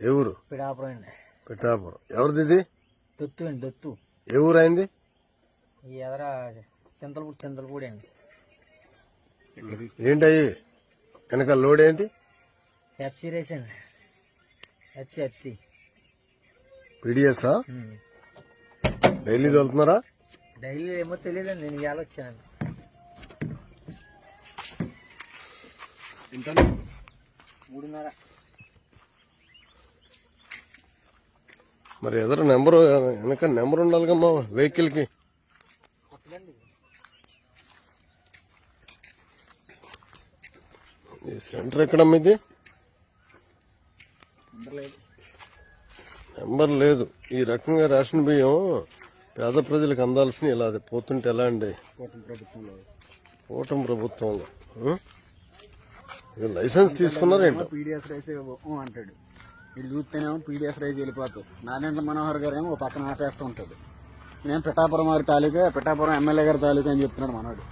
ఏ ఊరు పిడాపురం అండి పిఠాపురం. ఎవరిది ఇది? దొత్తు అండి దొత్తు. ఊరు అయింది? ఈ ఎదర చింతలపూడి చింతలపూడి అండి. ఏంటయ్యి? వెనక లోడ్ ఏంటి? ఎఫ్సీ రేస్ అండి. FC FC. పీడిఎస్ఆ డైలీ తోలుతున్నారా? డైలీ ఏమో తెలియదండి నేను ఇవాళ వచ్చాను. మూడున్నర. మరి ఎదురు నెంబర్ వెనక నెంబర్ ఉండాలిగమ్మా వెహికల్కి ఈ సెంటర్ ఎక్కడమ్మా ఇది? నెంబర్ లేదు. ఈ రకంగా రేషన్ బియ్యం పేద ప్రజలకు అందాల్సిన ఇలా అది పోతుంటే ఎలా అండి? కూటమి ప్రభుత్వంలో. లైసెన్స్ తీసుకున్నారేంటో? వీళ్ళు చూస్తేనేమో పీడిఎఫ్ రైజ్ వెళ్ళిపోతారు. నారాయణ మనోహర్ గారు ఏమో పక్కన ఆపేస్తూ ఉంటుంది నేను పిఠాపురం వారి తాలూకా పిఠాపురం ఎమ్మెల్యే గారి తాలూకా అని చెప్తున్నాడు మనోడు.